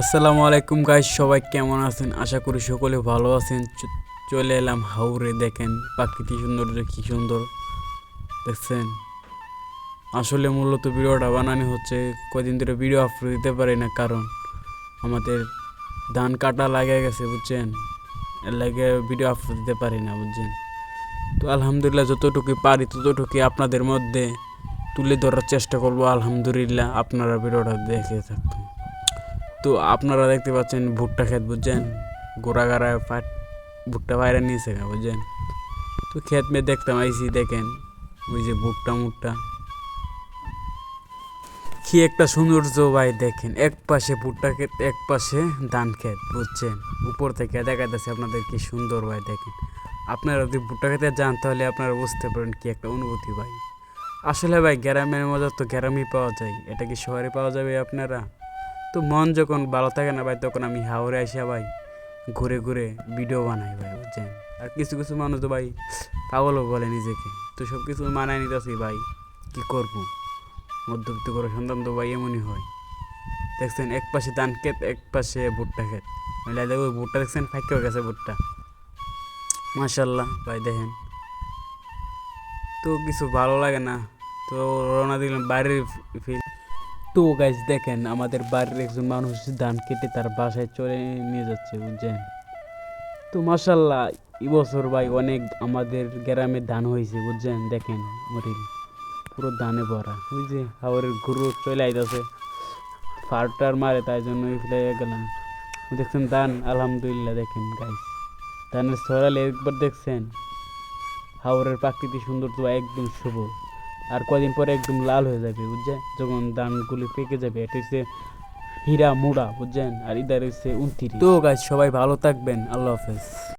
আসসালামু আলাইকুম গাইস সবাই কেমন আছেন? আশা করি সকলে ভালো আছেন। চলে এলাম হাওরে, দেখেন প্রাকৃতিক সৌন্দর্য কি সুন্দর। দেখছেন? আসলে মূলত ভিডিওটা বানানো হচ্ছে, কদিন ধরে ভিডিও আপলোড দিতে পারি না, কারণ আমাদের ধান কাটা লাগে গেছে, বুঝছেন? এর লাগে ভিডিও আপলোড দিতে পারি না, বুঝছেন? তো আলহামদুলিল্লাহ যতটুকু পারি ততটুকু আপনাদের মধ্যে তুলে ধরার চেষ্টা করব। আলহামদুলিল্লাহ আপনারা ভিডিওটা দেখে থাকতো তো আপনারা দেখতে পাচ্ছেন ভুট্টা ক্ষেত বুঝছেন? গোড়া গাড়ায় পাট ভুট্টা বাইরে নিয়েছে গা, বুঝছেন? তো ক্ষেত মেয়ে দেখতাম আইসি দেখেন ওই যে ভুট্টা মুট্টা। কি একটা সৌন্দর্য ভাই দেখেন এক পাশে ভুট্টা ক্ষেত এক পাশে ধান ক্ষেত বুঝছেন? উপর থেকে দেখা যাচ্ছে আপনাদের কি সুন্দর ভাই দেখেন। আপনারা যদি ভুট্টা খেতে যান তাহলে আপনারা বুঝতে পারেন কি একটা অনুভূতি ভাই। আসলে ভাই গ্রামের মজা তো গ্রামেই পাওয়া যায়। এটা কি শহরে পাওয়া যাবে আপনারা? তো মন যখন ভালো থাকে না ভাই, তখন আমি হাওড়ে আসা ভাই ঘুরে ঘুরে ভিডিও বানাই ভাই, বুঝছেন? আর কিছু কিছু মানুষ তো ভাই পাগলও বলে নিজেকে। তো সব কিছু মানায় নিতেছি ভাই, কি করব? মধ্যবিত্ত করে সন্তান তো ভাই এমনই হয়। দেখছেন, এক পাশে ধান ক্ষেত, এক পাশে ভুট্টা ক্ষেত। মিলে দেখো ভুট্টা দেখছেন, ফাঁকেও গেছে ভুট্টা। মাশাল্লাহ ভাই দেখেন। তো কিছু ভালো লাগে না। তো রওনা দিলাম ফিল তো গাইজ দেখেন আমাদের বাড়ির একজন মানুষ ধান কেটে তার বাসায় চলে নিয়ে যাচ্ছে, বুঝছেন? তো মাসাল্লাহ এবছর ভাই অনেক আমাদের গ্রামে ধান হয়েছে, বুঝছেন? দেখেন মরিল পুরো ধানে ভরা। যে হাওড়ের গরু চলে আইতেছে ফারটার মারে তাই জন্য ফেলে গেলাম। দেখছেন ধান? আলহামদুলিল্লাহ, দেখেন গাইস ধানের সরালে একবার দেখছেন হাওড়ের প্রাকৃতিক সৌন্দর্য একদম শুভ। আর কদিন পরে একদম লাল হয়ে যাবে, বুঝছেন? যখন দানগুলি পেকে যাবে, এটা হচ্ছে হীরা মুড়া, বুঝছেন? আর ইদার হচ্ছে উনত্রিশ। তো গাছ সবাই ভালো থাকবেন, আল্লাহ হাফেজ।